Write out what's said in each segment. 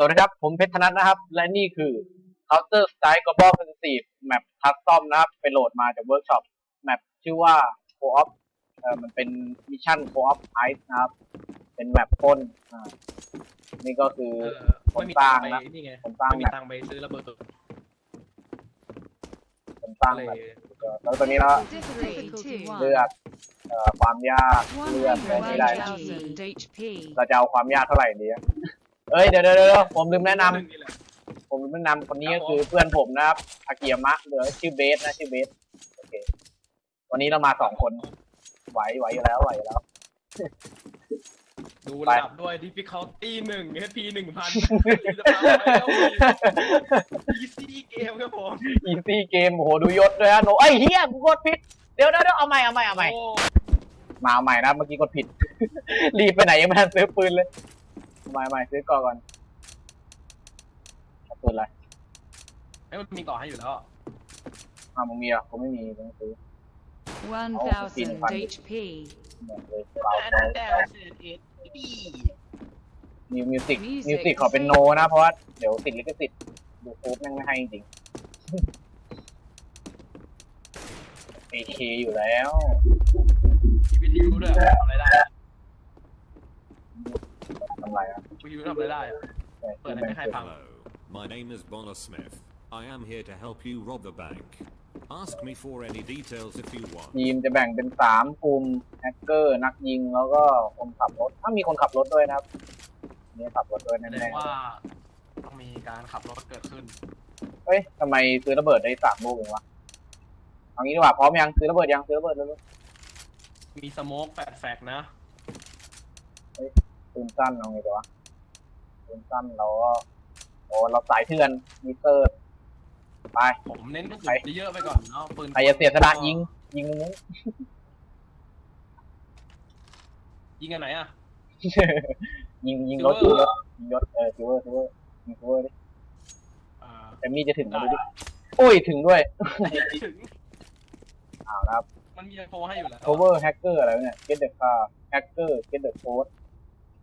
สวัสดีครับ ผมเพชรธนัทนะครับ และนี่คือ Counter Strike Global Offensive Map Custom นะครับไปโหลดมาจากเวิร์กช็อปแมปชื่อว่า Co-op เอ่อมันเป็นมิชชั่น Co-op Ice นะครับ เป็นแมปพ่นอ่านี่ก็คือเออผมไม่มีสตัร้างงค์ไปนะนี่ไงผมสร้างไม่มีแมปตังค์ไปซื้อระเบิดผมสร้างเลยแบบแล้วตอนนี้เรา Difficulty เลือกเอ่อความยากเลือกอะไรไม่ได้นะ 1000 HP. เราจะเอาความยากเท่าไหร่ดีอะ เอ้ยเดี๋ยวเดี๋ยวเดี๋ยวผมลืมแนะนำเรื่องนี่แหละผมแนะนำคนนี้ก็คือเพื่อนผมนะครับอากิยามะหรือชื่อเบสนะชื่อเบสโอเควันนี้เรามาสองคนไหวไหวอยู่แล้วไหวอยู่แล้ว ดูไประดับด้วย difficulty หนึ่ง HP หนึ่งพันจะพาไปแล้ว easy เกมครับผมอีซี่เกมโอ้โหดูยศด้วยฮะโนไอ้ยเฮียกูกดผิดเดี๋ยวเดี๋ยวเดี๋ยวเอาใหม่เอาใหม่เอาใหม่โอ้มาเอาใหม่นะเมื่อกี้กดผิด รีบไปไหนยังไม่ทันซื้อปืนเลย เอาใหม่เอาใหม่ซื้อก่อนก่อนเอาปืนอะไรไอ้ยมันมีต่อให้อยู่แล้วอะอ่ามึงมีเหรอะผมไม่มีต้องซื้อ 1000 HP. เหมือนเลยเปล่าอันเลนั้นยแต่เศษเอ็ดดีมิวมิวสิก Music มิวสิกขอเป็นโนนะ เพราะว่าเดี๋ยวติดลิขสิทธิ์ยูทูบแม่งไม่ให้จริงเอเคอยู่แล้วมีวิทยุด้วยทำอะไรได้อะ ทำไรอะวิทยุทำอะไรได้อะเปิดให้ไม่ให้ฟัง Hello, my name is Bonner Smith. I am here to help you rob the bank. Ask me for any details if you want. ทีมจะแบ่งเป็นสามกลุ่มแฮกเกอร์นักยิงแล้วก็คนขับรถ ถ้ามีคนขับรถด้วยนะครับนี่ขับรถด้วยแสแน่ดงว่าต้องมีการขับรถเกิดขึ้น ๆเฮ้ยทำไมซื้อระเบิดได้สามลูกเองวะเอางี้ดีกว่าพร้อมยังซื้อระเบิดยังซื้อระเบิดแล้วมีสโมกแฟดแฟกนะ ปืนสั้นเอาไงดีวะปืนสั้นเราก็โอ้เราสายเถื่อนมิเตอร์ไป ผมเน้นกระสุใครนเยอะๆไปก่อนเนาะปืนใครจะเสียสละยิง ยิงมุ้งยิงกันไหนอะยิงยิงรถยิงรถยิงรถเออซิเวอร์ซิเวอร์ยิงซิเวอร์ดิอ่าแต่มีจะถึงกันดูดิโอ้ยถึงด้วยถึงอ้าวนะครับ มันมีโฟให้อยู่แล้ว cover hacker อะไรวะเนี่ย get the car hacker get the code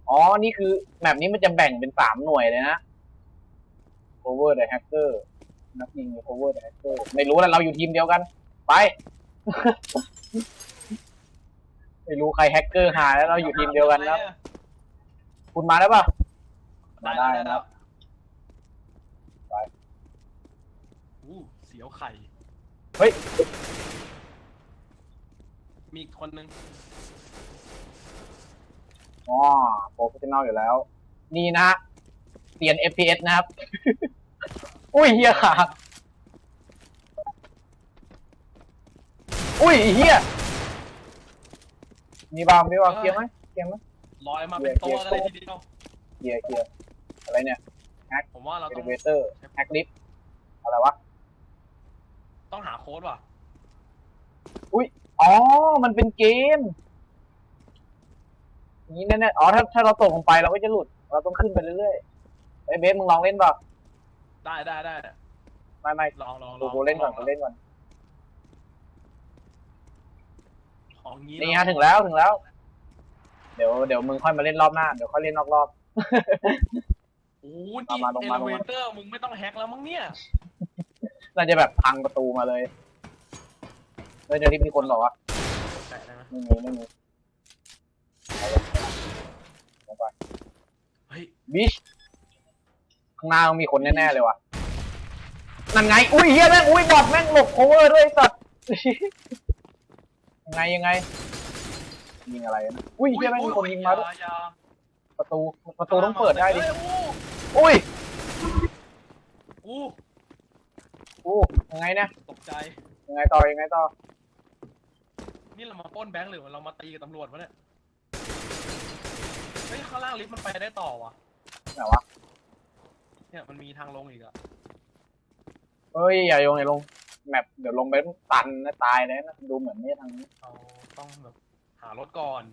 อ๋อ นี่คือแมปนี้มันจะแบ่งเป็นสามหน่วยเลยนะ cover the hacker นักยิง cover the hacker ไม่รู้แล้วเราอยู่ทีมเดียวกัน ไป ไม่รู้ใครแฮกเกอร์หาแล้วเราอยู่ทีมเดียวกันนะครับ คุณมาได้ปะได้มาได้ได้ได้นะไปอู้เสียวไข่ เฮ้ย มีอีกคนนึง อ๋อโปรเฟชชั่นอลอยู่แล้ว นี่นะฮะเตียน FPS นะครับ อุ้ยเฮียขาดอุ้ยเฮียมีบางมีบางเคลียร์ไหมเคลียร์ไหมลอยมาเป็นตัวกันเลยทีเดียวเคลียร์เคลียร์อะไรเนี่ยผมว่าเราเอต้ลิองเวเตอร์แฮกลิฟอะไรวะ ต้องหาโค้ดว่ะอ๋อ มันเป็นเกมอย่าง นี้แน่ๆอ๋อถ้าถ้าเราตกลงไปเราก็จะหลุด เราต้องขึ้นไปเรื่อยๆไอ้ยเบสมึงลองเล่นเปล่าได้ได้ได้ไม่ไม่ลองลองลกูองกูเล่นก่อนลกูงเล่นก่อน ของงี้นี่ฮะถึงแล้วถึงแล้ว เดี๋ยวเดี๋ยวมึงค่อยมาเล่นรอบหน้า เดี๋ยวค่อยเล่นนอกรอบ โอ้โหนี่มาลงเอมาลลงมาเวเตอร์มึงไม่ต้องแฮกแล้วมั้งเนี่ยน่าจะแบบพังประตูมาเลยเฮ้ยเดี๋ยวที่มีคนบอกว่าแตะได้ไหมไม่มีไม่มีเอาเลยลง ไปเฮ้ยบิชข้างหน้าต้องมีคนแน่ๆเลยว่ะนั่นไง อุ้ยเฮียแม่งอุ้ยบอดแม่งหลบโคเวอร์ด้วยไอ้สัตว์ ยังไงยังไงยิงอะไรนะอุ้ยเฮียแม่งมีคนยิงมาด้วยอย่าประตูประตูต้องเปิดได้ดิเฮ้ยอู้อุ้ยอู้อู้ยังไงเนี่ยตกใจ ยังไงต่อยังไงต่อ นี่เรามาปล้นแบงค์หรือเรามาตีกับตำรวจวะเนี่ย เฮ้ยข้างล่างลิฟต์มันไปได้ต่อวะไหนวะ เนี่ยมันมีทางลงอีกอะเฮ้ยอย่าลงอย่าลงแมปเดี๋ยวลงไปตันนะตายเลยนะดูเหมือนไม่ทางนี้เราต้องแบบหารถก่อน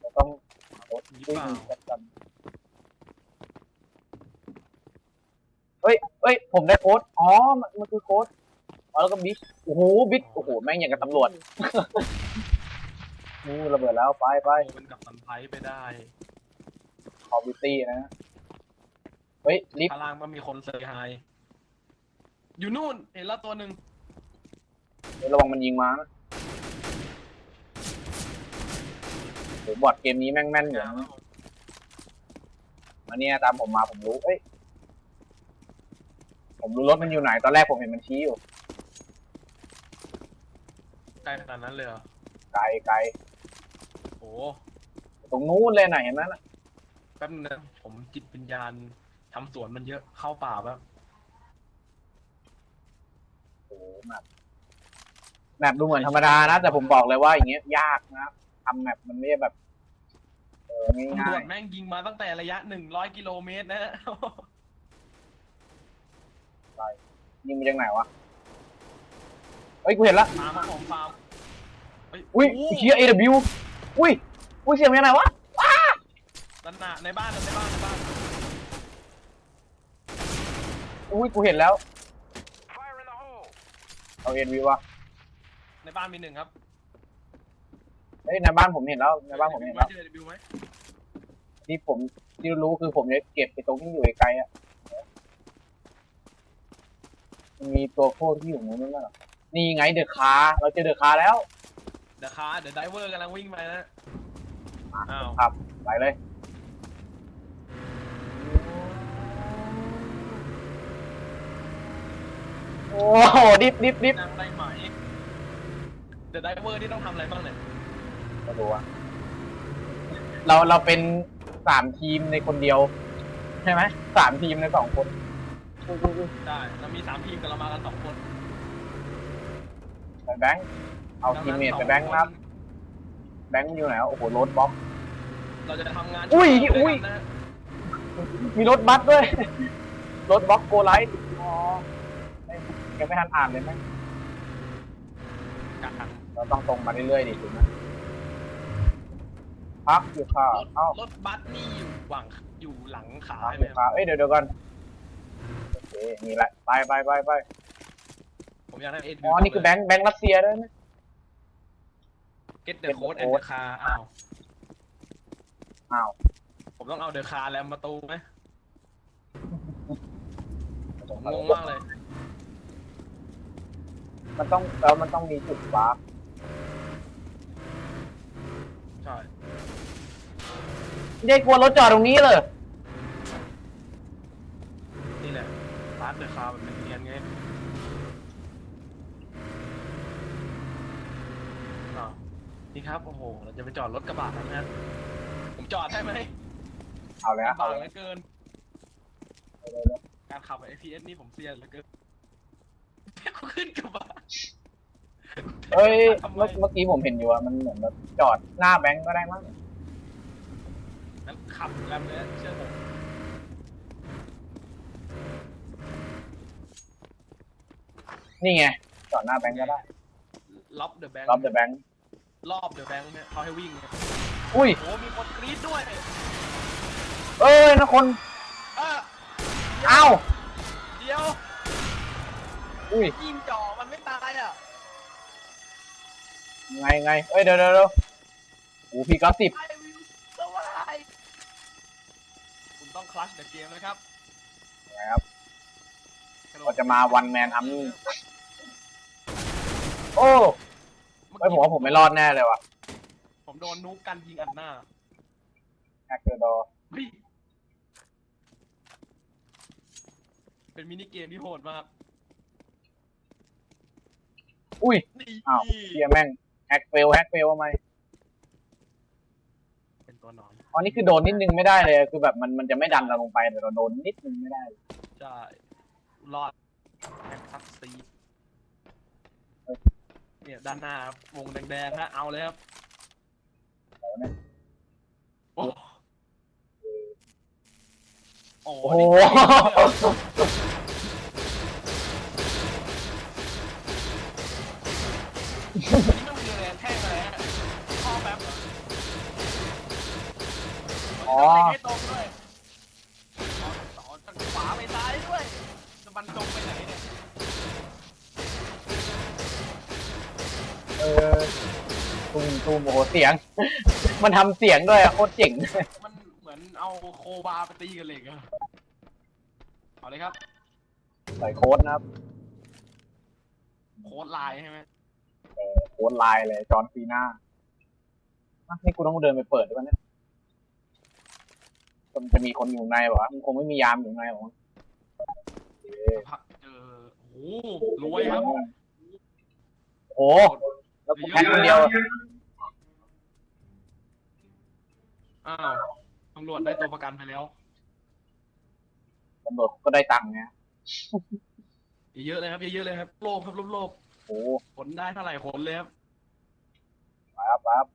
เราต้องหารถหรือวิ่งเปล่าจัดกันเฮ้ยเฮ้ยผมได้โค้ดอ๋อมันมันคือโค้ดอ๋อแล้วก็บิชโอ้โหบิชโอ้โหแม่งอย่างกับตำรวจ อู้ระเบิดแล้วไปไปโตเป็นกับตันไพไปได้คอมบิตี้นะเฮ้ยลิฟต์ข้างล่างมันมีคนเซอร์ไฮอยู่นู่นเห็นแล้วตัวหนึ่งเดี๋ยวระวังมันยิงมานะโหบอดเกมนี้แม่งแม่นอยู่นะมาเนี่ยตามผมมาผมรู้เอ้ยผมรู้รถมันอยู่ไหนตอนแรกผมเห็นมันชี้อยู่ ใกล้ขนาดนั้นเลยเหรอไกลไกลโอ้ ตรงนู้นเลยน่ะเห็นไหมน่ะแป๊บนึงนะผมจิตวิญญาณทำสวนมันเยอะเข้าป่าแบบโอ้โหแมปแมปดูเหมือนธรรมดานะ แต่ผมบอกเลยว่าอย่างเงี้ยยากนะทำแมปมันไม่ได้แบบเออตำรง่าวยจแม่งยิงมาตั้งแต่ระยะหนึ่งร้อยกิโลเมตรนะฮะๆยิงมาจากไหนวะเฮ้ยกูเห็นละฟาร์มมาของฟาร์มเฮ้ยอุ้ยโโหเชีย AW อุ้ ย อุ้ยเสียงมาจากไหนวะนั่นน่ะในบ้านน่ะในบ้านในบ้าน อุ้ยกูเห็นแล้วเอาเอ็นวีวะในบ้านมีหนึ่งครับเฮ้ยในบ้านผมเห็นแล้วในบ้านผมเห็นแล้ว เจอบิวไหมที่ผมที่รู้คือผมจะเก็บไปตรงที่อยู่ไกลๆอะมันมีตัวโคตรที่อยู่ตรงนู้นน่ะนี่ไงเดอะคาร์เราเจอเดอะคาร์แล้ว เดอะคาร์เดอะไดเวอร์กำลังวิ่งไปนะ อ้าว ครับ ไปเลย โอ้โหดิฟดิฟดิฟนางได้ไหมเดอะไดเวอร์ที่ต้องทำอะไรบ้างเนี่ยไม่รู้อะเราเราเป็นสามทีมในคนเดียว ใช่ไหมสามทีมในสองคนอุ๊ยอุ๊ยอุ๊ยได้ เรามีสามทีมแต่เรามากันสองคนไปแบงค์ เอาทีมเมทไปแบงค์นะครับ แบงค์มันอยู่ไหนวะโอ้โหรถบล็อกเราจะทำงานอุ้ยช่วอุ้ยกันนะมีรถบัสด้วย รถบล็อกโกไลท์อ๋อเอ้ยยังไม่ทันอ่านเลยไหมกันเราต้องตรงมาเรื่อยๆดิถูกไหมพักอยู่ค่ะรถเอ้ารถบัสนี่อยู่หวังอยู่หลังขาพักใช่อไหมยู่ครัค่ะบเอ้ยเดี๋ยวเดี๋ยวกันโอเคนี่แหละไปไปไปไปผมอยากได้เอ็ดอ๋อนี่คือแบงค์แบงค์รัสเซียด้วยนะเก็ตเด Get อะ the โค้ดแอนด์ code เดอะคาอ้าวอ้าว ผมต้องเอาเดอะคาแล้วมาตูไหมผมงงมากเลย มันต้องแล้วมันต้องมีจุดวาร์ปใช่ไม่ได้กลัวรถจอดตรงนี้เลยนี่แหละพาร์ทเดอะคาแบบเป็นเรียนไงอ้าว นี่ครับ โอ้โห เราจะไปจอดรถกระบะกันนะผมจอดได้ไหมเอาเลยลำเอาบากเลเหยลือเกินเอาเลยการขับ FPS นี่ผมเซียนเหลือเกินกูขึ้นกระบะเอ้ยทำไมเมื่อเมื่อกี้ผมเห็นอยู่อะมันเหมือนแบบจอดหน้าแบงก์ก็ได้มั้งงั้นขับแรมเลยเชื่อผมนี่ไงจอดหน้าแบงก์ก็ได้ล็อบเดอะแบงค์รับเดอะแบงก์ รอบเดอะแบงค์เนี่ยเขาให้วิ่งเนี่ยอุ้ย โอ้มีคนกรี๊ดด้วยเอ้ยนะคนเออเอ้าเดี๋ยวอุ้ยยิงจ่อมันไม่ตายอะไงไงเอ้ยเดี๋ยวเดี๋ยวเดี๋ยวโอ้พีเก้าสิบไอวิวสวายคุณต้องคลัชเดอะเกมนะครับนะครับเราจะมาวันแมนอัมนี่โอ้ เอ้ยผมว่าผมไม่รอดแน่เลยว่ะผมโดนนุกกันยิงอัดหน้าแอคเตอร์ดอเฮ้ยเป็นมินิเกมที่โหดมากอุ้ย นี่อ้าว เฮียแม่งแฮกเฟลแฮกเฟลทำไมเป็นตัวหนอนอ๋อนี่คือโดนนิดนึงไม่ได้เลย คือแบบมันมันจะไม่ดันเราลงไปแต่เราโดนนิดนึงไม่ได้ใช่รอดแม็กซัสซี เนี่ยด้านหน้าครับวงแดงๆฮะเอาเลยครับเอาเนี่ยโอ้โอ้โอ้โหโหนี่นี่มันคืออะไรแท่งอะไรฮะข้อแป๊บเหรออ๋อเล็งให้ตรงด้วยต่อต่อจากขวาไปซ้ายด้วยจะบรรจงไปไหนเนี่ย เออตูมตูมโอ้โหเสียง มันทำเสียงด้วยอะโคตรเจ๋งมันเหมือนเอาโคบาไปตีกันเลยอะเอาเลยครับ ใส่โค้ดนะครับโค้ดไลน์ใช่ไหมโค้ดไลน์เลยจอห์นซีน่าอะนี่กูต้องเดินไปเปิดด้วยวะเนี่ยมันจะมีคนอยู่ในเหรอวะมันคงไม่มียามอยู่ในหรอกมั้งโอเคพักเจอโอ้โหรวยครับโอ้โห แล้วกูแพ็คคนเดียวอ้าวตำรวจได้ตัวประกันไปแล้วตำรวจก็ได้ตังค์ไงเยอะๆเลยครับเยอะๆเลยครับโลภครับโลภโลภโอ้โหขนได้เท่าไหร่ขนเลยครับปั๊บปั๊บ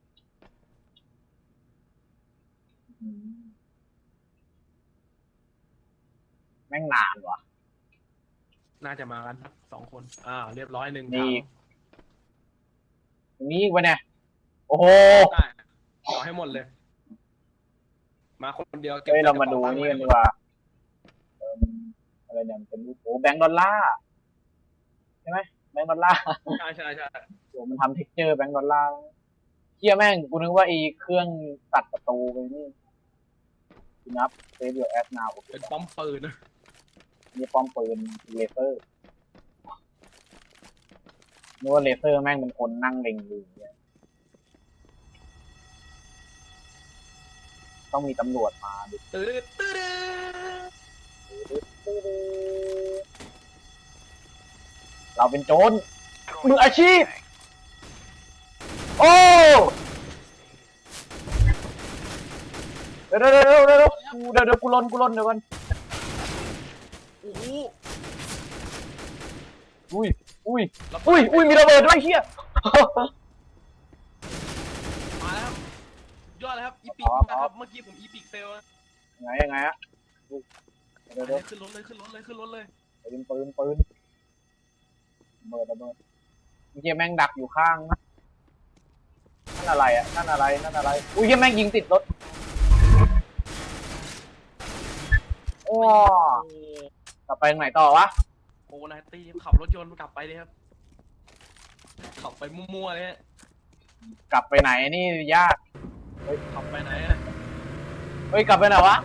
อืมแม่งนานว่ะ น่าจะมากันครับสองคน อ่า เรียบร้อยหนึ่งนี่ถัง ตรงนี้อีกวะเนี่ย โอ้โห ได้ต่อให้หมดเลย มาคนเดียวก็บเฮ้ยเรามาดูใส่กระนี่ป๋กันดีกว่าเอิ่มอะไรเนี่ยมันเป็นรูปโอ้แบงก์ดอลลาร์ใช่ไหมแบงก์ดอลลาร์ใช่ใช่ใช่โอ้มันทำเท็กเจอร์แบงก์ดอลลาร์เฮียแม่งกูนึกว่าไอีเครื่องตัดประตูไปนี่นับเซฟยูแอสนาว เป็นป้อมปืนนะนี่ป้อมปืนเลเซอร์ นึกว่าเลเซอร์แม่งเป็นคนนั่งเล็งอยู่เนี่ยต้องมีตำรวจมาดิตื้อตื้อตื้อเราเป็นโจรมืออาชีพ โอ้เดี๋ยวเดี๋ยวเดี๋ยวเดี๋ยวเดี๋ยวกูเดี๋ยวเดี๋ยวกูลนกูลนเดี๋ยวกันโอ้โหอุ้ย อุ้ย อุ้ย อุ้ย มีระเบิดด้วยเฮียมาแล้วครับยอดเลยครับอีพิกอ๋อนะครับ เมื่อกี้ผมอีพิกเซลนะยังไงยังไงฮะอุ้ยเดี๋ยวเดี๋ยวขึ้นรถเลยขึ้นรถเลยขึ้นรถเลยปืนปืนปืนระเบิดระเบิดเมื่อกี้แม่งดักอยู่ข้างนะนั่นอะไรอะนั่นอะไรนั่นอะไร อุ้ยเหี้ยแม่งยิงติดรถโอ้กลับไปทางไหนต่อวะ โอ้นายตีขับรถยนต์กลับไปเลยครับ ขับไปมั่วๆเลยฮะกลับไปไหนนี่ยาก ขับไปไหนอะเฮ้ยกลับไปไหนวะ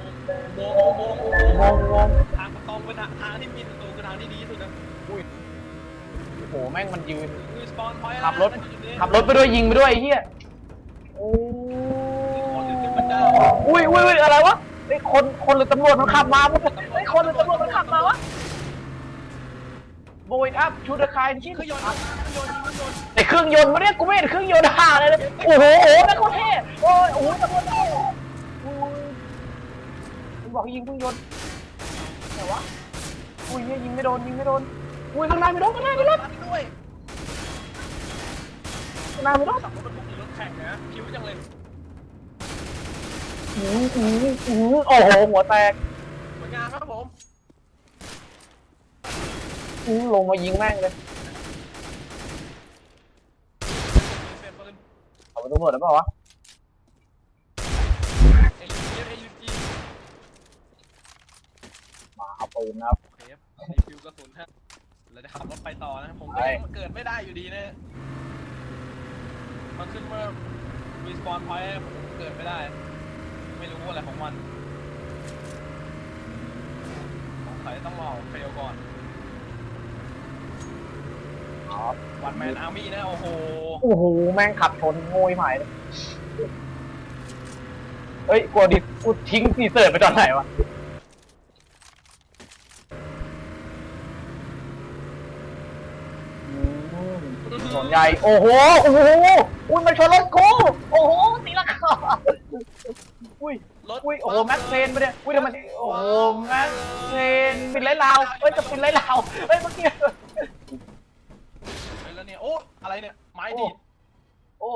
โมงโมงโมงงงงงทางประตองเป็นทางที่มีประตูคือทางที่ดีที่สุดนะโอ้โหแม่งมันยืน คือสปอนพอยต์ขับรถ ขับรถไปด้วยยิงไปด้วยไอ้เหี้ยโอ้คนหรือขึ้นบันไดอุ้ยอุ้ยอุ้ยอะไรวะไอ้ยคนคนหรือตำรวจมันขับมาปุ๊บไอ้ยคนหรือตำรวจมันขับมาวะ โบยอัพชูดคายชิ้นเครื่องยนต์เครื่องยนต์เครื่องยนต์ไอ้เครื่องยนต์มาเนี่ยกูไม่เห็นเครื่องยนต์ห่าเลยเลยโอ้โหโอ้โหนั่โคตรเท่โอ้ยโอ้โหตำรวจเท่อุ้ยมึงบอกยิงเครื่องยนต์ไหนวะอุ้ยเหี้ยยิงไม่โดนยิงไม่โดนอุ้ยข้างหน้าไม่โดนข้างหน้าไม่โดนด้วยข้างหน้าไม่โดนขับรถบรรทุกหรือรถแข่งนะคิ้วจังเลยอืออื้ออือโอ้โหหัวแตกสวยงามครับผม อื้อลงมายิงแม่งเลยเปลี่ยนปืนเอาไปตำรวจได้ป่าวะเอยูจีเอยูจีมาเอาปืนนะครับโอเคครับในคิวกระสุนฮะเราจะขับรถไปต่อนะผมไปก็ยังเกิดไม่ได้อยู่ดีนะมันขึ้นมารีสปอนพอยต์ผมเกิดไม่ได้ ไม่รู้อะไรของมันสงสัยต้องรอเฟลก่อนครับ วันแมนอาร์มี่นะ โอ้โห โอ้โห แม่งขับชนโงยหายเลยเฮ้ย กลัวดิกูทิ้งสีเสิร์ตไปตอนไหนวะ ถนนใหญ่ โอ้โห โอ้โห อุ้ยมันชนรถกูโอ้โหตีละคออุ้ย รถอุ้ย โอ้โห แม็กเซนไปเนี่ย อุ้ยทำไมโอ้โห แม็กเซนปินไรลาวเฮ้ย จะปินไรลาวเฮ้ย เมื่อกี้ เฮ้ยแล้วเนี่ย โอ้อะไรเนี่ย ไม้ดีด โอ้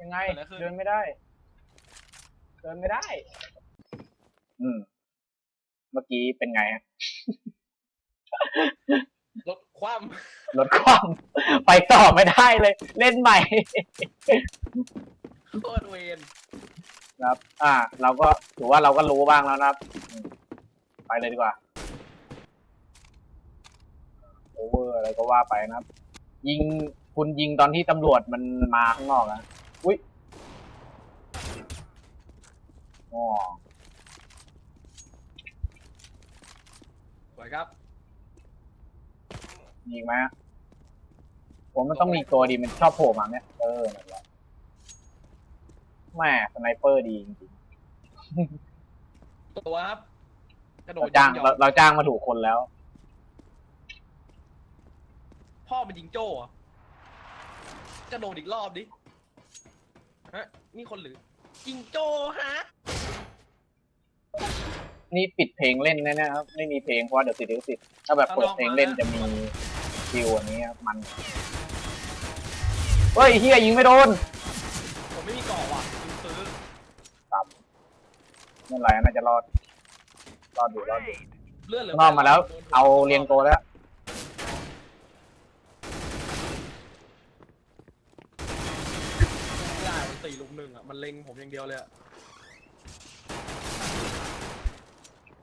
ยังไง เกิดอะไรขึ้น เดินไม่ได้ เดินไม่ได้ อืม เมื่อกี้เป็นไงฮะรถคว่รถคว่ำ ไปต่อไม่ได้เลย เล่นใหม่ำโคตรเวนครับ อ่า เราก็ถือว่าเราก็รู้บ้างแล้วนะครับอืมไปเลยดีกว่า โอเวอร์อะไรก็ว่าไปนะครับ ยิงคุณยิงตอนที่ตำรวจมันมาข้างนอกอะอุ้ยอ๋อวยครับมีอีกไหมฮะผมมันต้องมีตัวดีมันชอบโผล่มาเนี่ยเออนั่นแหละแม่สไนเปอร์ดีจริงตัวครับกระๆโดเราดจ้างยิงเราเราจ้างมาถูกคนแล้ว พ่อมันยิงโจ้เหรอะกระโดดอีกรอบดิฮะนี่คนหรือยิงโจ้ฮะนี่ปิดเพลงเล่นแน่ๆครับ ไม่มีเพลงเพราะว่าเดี๋ยวติดลิขสิทธิ์ถ้าแบบเปิดเพลงเล่นจะมีฟิวอันนี้ครับมันเฮ้ยเฮียยิงไม่โดนผมไม่มีเกาะว่ะลืมซื้อไม่เป็นไรน่าจะรอดรอดอยู่รอดอยู่เลื่อนเหลือนอกมาแล้ว เอาเรียงตัวแล้ว ไม่ได้มันสี่ ลุมหนึ่งอะ มันเล็งผมอย่างเดียวเลยอะ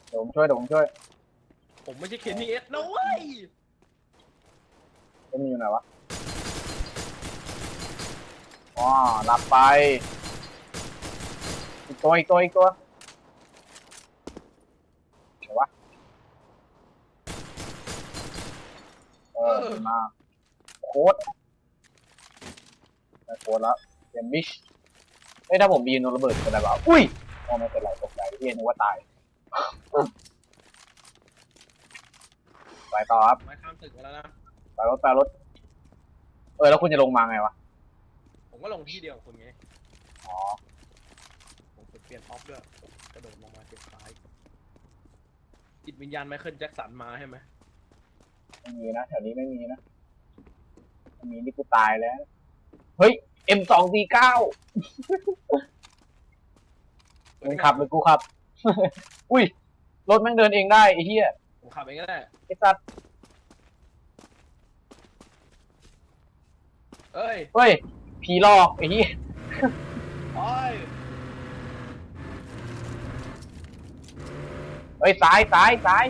เดี๋ยวผมช่วยเดี๋ยวผมช่วยผมไม่ใช่เคนนี่เอสนะเว้ย จะมีอยู่ไหนวะอ๋อหลับไปอีกตัวอีกตัวอีกตัวไหนวะเออดีมากโค้ดได้โค้ดแล้วเตรียมบิชเฮ้ยถ้าผมบีนโดนระเบิดจะเป็นไรวะอุ้ยอ๋อไม่เป็นไรตกใจที่นึกว่าตายไปต่อครับไม้ข้ามตึกมาแล้วนะไปรถไปรถ เออแล้วคุณจะลงมาไงวะ ผมก็ลงที่เดียวกับคุณไง อ๋อ ผมเปลี่ยนออฟด้วยกระโดดลงมาเก็บซ้าย จิตวิญญาณไมเคิลแจ็คสันมาใช่ไหมไม่มีนะแถวนี้ไม่มีนะถ้ามีนี่กูตายแล้ว เฮ้ย M สองสี่เก้ามึงขับหรือกูขับ อุ้ย รถแม่งเดินเองได้ไอ้เหี้ยผมขับเองก็ได้ไอ้สัตว์เอ้ยเฮ้ย ผีหลอกไอ้เหี้ยโอ้ยเฮ้ย ซ้ายซ้ายซ้าย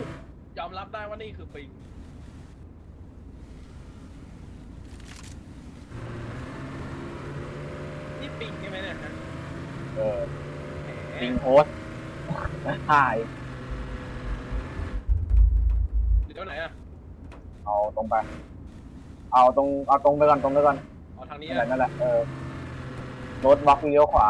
ยอมรับได้ว่านี่คือปิง ปิงใช่ไหมเนี่ยฮะเออแหมลิงโฮสถ่ายเดี๋ยวไหนอะเอาตรงไป เอาตรงเอาตรงไปก่อนตรงไปก่อนเอาทางนี้นั่นแหละอะนั่นแหละเออรถบล็อกเลี้ยวขวา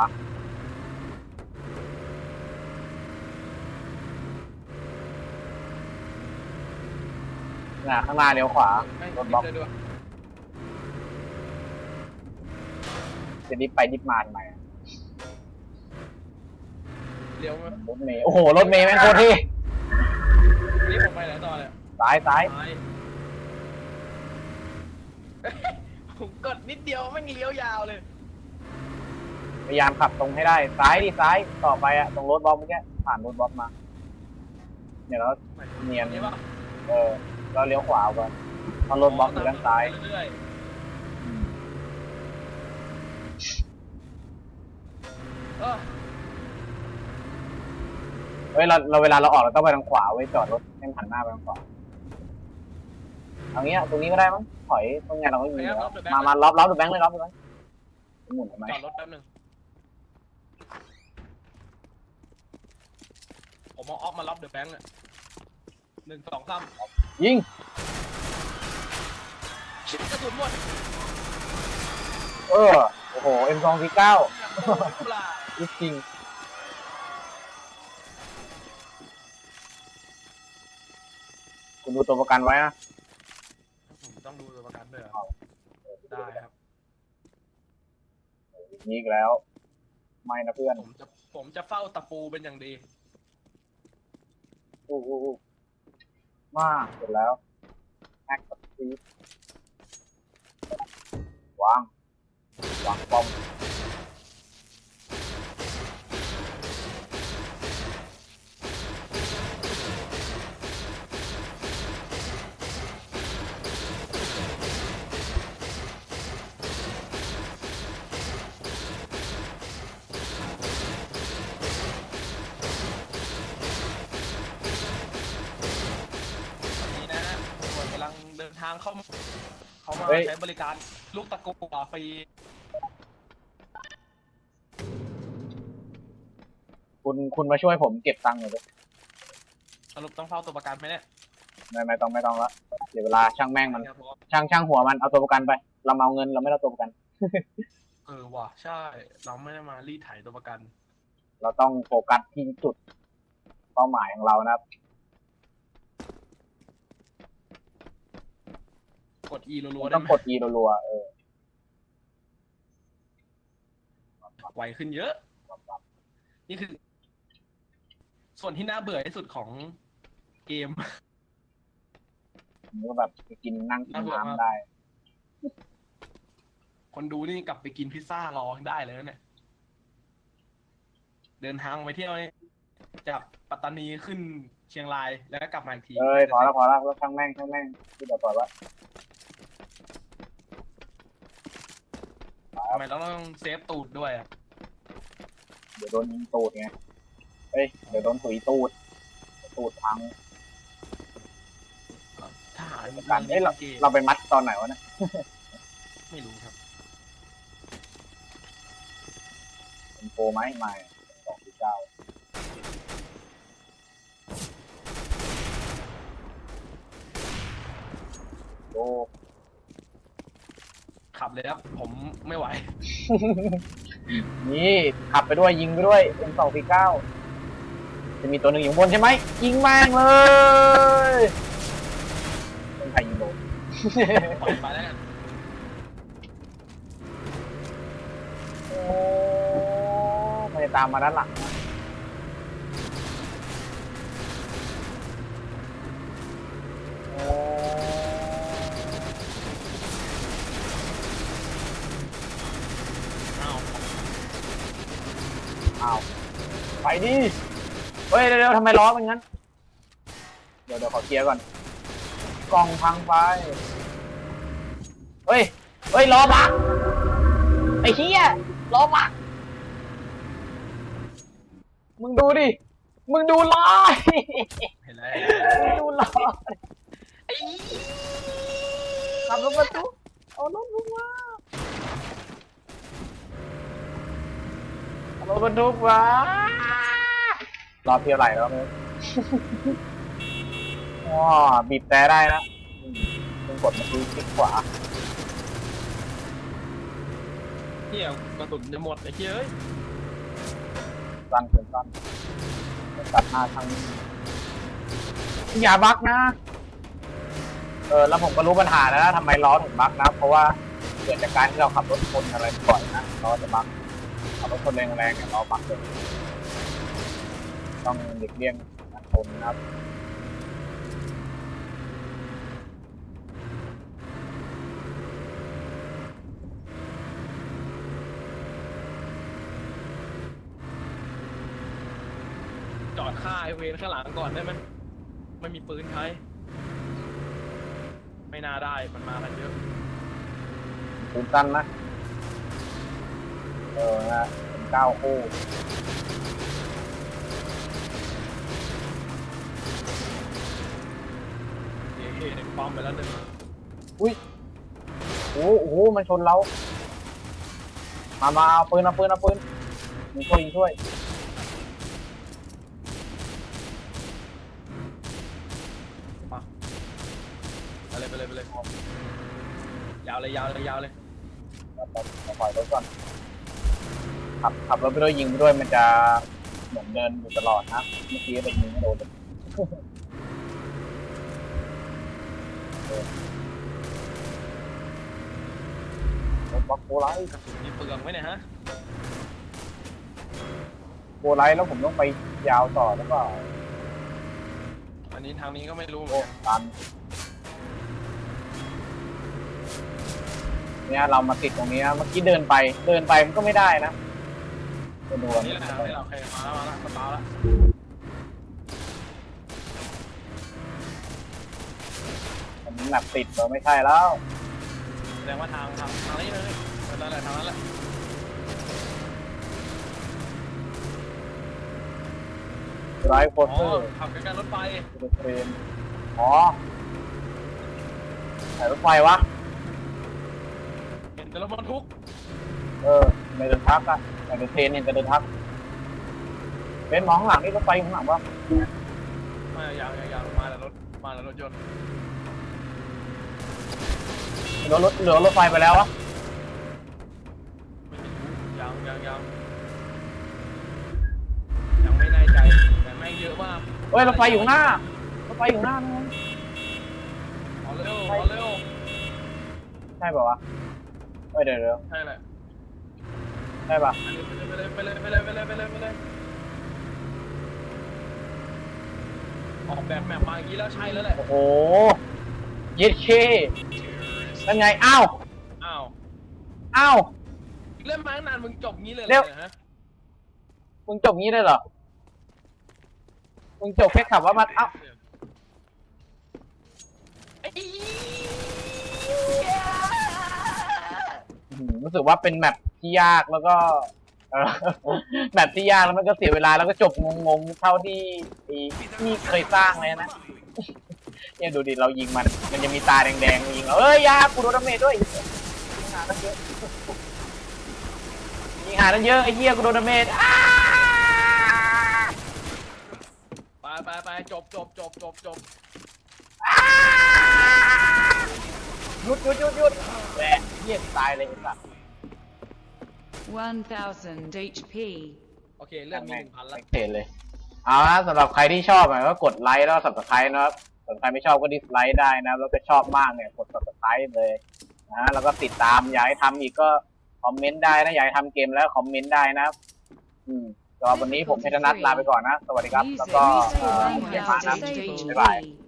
น่ะข้างหน้าเลี้ยวขวาไม่รถบล็อก ได้ด้วย จะดิฟไปดิฟมาทำไมอะเลี้ยวไหมรถเมย์โอ้โห รถเมย์แม่งโคตรเท่อันนี้ผมไปไหนต่อเนี่ยซ้ายซ้ายซ้ายเอ้ยผมกดนิดเดียวไม่งเลี้ยวยาวเลย พยายามขับตรงให้ได้ ซ้ายดิซ้ายต่อไปอะตรงรถบล็อกเมื่อกี้ผ่านรถบล็อกมา เนี่ยแล้ว เนียนนี่ปะเออแล้วเลี้ยวขวาก่อนเพราะรถบล็อกอยู่ด้านซ้าย เรื่อยๆ เออเฮ้ยเราเราเวลาเราออกเราต้องไปทางขวาไว้ยจอดรถให้มันหันหน้าไปทางขวาเอางี้อะตรงนี้ก็ได้มั้งถอยตรงไงเราก็มีอยู่แล้วมามาล็อบล็อบดูแบงค์เลยล็อบดูแบงค์หมุนทำไมจอดรถแป๊บหนึง ผมเอาออฟมารับเดอะแบงค์อะหนึ่งสองสามยิงชิบกระสุนหมดเออโอ้โห M สองสี่เก้าปลา จริงคุณดูตัวประกันไว้นะผมต้องดูตัวประกันด้วยเหรอได้ครับ นี่อีกแล้ว ไม่นะเพื่อนผมจะผมจะเฝ้าตะปูเป็นอย่างดี อู้อู้อู้มาเสร็จแล้วแอคกับซีวางวางบอมางเข้ามาเขามาเฮ้ย ใช้บริการลูกตะกูต่อฟรีคุณคุณมาช่วยผมเก็บตังค์หน่อยดิสรุปต้องเฝ้าตัวประกันไหมเนี่ยไม่ไม่ต้องไม่ต้องละเดี๋ยวเวลาช่างแม่งมันครับผมช่างช่างหัวมันเอาตัวประกันไป เรามาเอาเงินเราไม่เอาตัวประกัน เออว่ะใช่ เราไม่ได้มารีดไถตัวประกัน เราต้องโฟกัสที่จุดเป้าหมายของเรานะครับ กด E รัวๆได้ต้องไหมกด E รัวๆเออไวขึ้นเยอะ นี่คือ ส่วนที่น่าเบื่อที่สุดของเกม มันก็แบบไปกินนั่งกินน่าเบื่อมากน้ำได้ คนดูนี่กลับไปกินพิซซ่ารอได้เลยนะเนี่ย เดินทางไปเที่ยวนี่จากปัตตานีขึ้นเชียงรายแล้วก็กลับมาอีกที เอ้ยพอแล้วพอแล้วแล้วช่างแม่งช่างแม่งที่เดี๋ยวปล่อยว่า ทำไมเราต้องเซฟตูดด้วยอะเดี๋ยวโดนยิงตูดไงเอ้ย เดี๋ยวโดนตุยตูด ตูดพังทหารกันเอ้ยเราเกมเราไปมัดตอนไหนวะเนี่ยไม่รู้ครับ เป็นโปรไหมไม่สองสี่เก้าโอ้ ขับเลยครับ ผมไม่ไหว นี่ขับไปด้วยยิงไปด้วย M สองสี่เก้าจะมีตัวหนึ่งอยู่ข้างบนใช่ไหมยิงแม่งเลยเป็นใครยิงโดน ปล่อยไปแล้วกันโอ้ไม่ได้ตามมาด้านหลังนะโอ้ อ้าว อ้าว ไปดิเฮ้ยเดี๋ยวๆทำไมล้อเป็นงั้น เดี๋ยวเดี๋ยวขอเคลียร์ก่อน กล่องพังไป เฮ้ย เฮ้ยล้อบักไอ้เหี้ยล้อบักมึงดูดิ มึงดูล้อ เห็นแล้วมึงดูล้อขับรถบรรทุกเอารถลงมาเอา รถบรรทุกมารอบเที่ยวไหร่แล้วเนี่ยว้าบีบแต่ได้นะอืมมึงกดมาดูคลิกขวาเที่ยวกระสุนจะหมดไอ้เหี้ยเอ้ยสั้นเป็นสั้นตัดหน้าทางนี้อย่าบักนะ เออแล้วผมก็รู้ปัญหาแล้วนะทำไมล้อถึงบักนะ เพราะว่าเกิดจากการที่เราขับรถชนอะไรบ่อยนะล้อจะบัก ขับรถชนแรงๆเนี่ยล้อบักเลยต้องหลีกเลี่ยงการชนนะครับจอดฆ่าไอเวนข้างหลังก่อนได้ไหมไม่มีปืนใช้ ไม่น่าได้ มันมากันเยอะปืนสั้นนะเออนะเป็นเก้าคู่เอเคเด็กป้อมไปแล้วหนึ่งโอ้โหโอ้โหมันชนเรามามาเอาปืนเอาปืนเอาปืนยิงช่วยยิงช่วยไปเลยไปเลยไปเลยยาวเลยยาวเลยยาวเลย เราปล่อยรถก่อน ขับขับรถไปด้วยยิงไปด้วยมันจะเหมือนเดินอยู่ตลอดนะเมื่อกี้ไปยิงไม่โดนเลยเออรถบล็อกโบไลท์กระสุนมีเปลืองไหมเนี่ยฮะโบไลท์แล้วผมต้องไปยาวต่อหรือเปล่าอันนี้ทางนี้ก็ไม่รู้เหมืโอ้อนกันตันเนี่ยเรามาติดตรงนี้นะเมื่อกี้เดินไป เดินไปมันก็ไม่ได้นะ ไปดูอันนี่แหละทางที่เราเคยมาแล้วมาแล้วมาตาแล้วมันหนักติดเราไม่ใช่แล้วแสดงว่าทางทางทางนี้เลยนั่นแหละทางนั้นแหละไรโคอ๋เตอร์ขับใกล้ๆรถไฟเทรนอ๋อสายรถไฟวะเห็นแต่รถบรรทุก เออไม่เดินทักอะ แต่เดินเทรนเนี่ยจะเดินทักเป็นมองข้างหลังนี่รถไฟข้างหลังวะไม่ยาวยาวยาวมาแต่รถมาแล้วรถยนต์เหลือรถเหลือรถไฟไปแล้ววะไม่รู้ยังยังยังยังไม่แน่ใจแต่แม่งเยอะมากเฮ้ยรถไฟอยู่ข้างหน้ารถไฟอยู่ข้างหน้านั่นไงเอาเร็วเอาเร็วใช่ป่าวะเฮ้ยเดี๋ยวเดี๋ยวใช่แหละ ใช่ป่ะไปเลยไปเลยไปเลยไปเลยไปเลยไปเลยไปเลยออกแบบแมปมาอย่างนี้แล้วใช่แล้วแหละโอ้โหเย็ดเคนั่นไงอ้าวอ้าวอ้าวเล่นมาตั้งนานมึงจบงี้เลยเหรเร็วอเนี่ยฮะมึงจบงี้ได้เหรอมึงจบแค่ขับว่ามันเอ้าไอ้เหี้ยอื้อหือรู้สึกว่าเป็นแมป ที่ยากแล้วก็เออแมปที่ยากแล้วมันก็เสียเวลาแล้วก็จบงงๆเท่าที่ไอ้ที่เคยสร้างเลยนะเนี่ยดูดิเรายิงมัน มันจะมีตาแดงๆยิงเราเอ้ยอยากูโดนดาเมจด้วยยิงหาตั้งเยอะยิงหาตั้งเยอะไอ้เหี้ยกูโดนดาเมจอ้าไปไปไปจบจบจบจบจบหยุดหยุดหยุดหยุดแหละเหี้ยตายเลยไอ้สัส 1000 HP. โอเคเรื่องมีหนึ่งพันแล้วไม่เห็นเลยเอาละสำหรับใครที่ชอบอะก็กดไลค์แล้วสับสไครต์นะครับส่วนใครไม่ชอบก็ดิสไลค์ได้นะแล้วก็ชอบมากเนี่ยกดสับสไครต์เลยนะแล้วก็ติดตามอยากให้ทำอีกก็คอมเมนต์ได้นะอยากให้ทำเกมแล้วคอมเมนต์ได้นะครับอืมสำหรับวันนี้ผมเพชรนัทลาไปก่อนนะ สวัสดีครับ แล้วก็ Music เอ่อเกมมานะ Music บ๊ายบาย HP.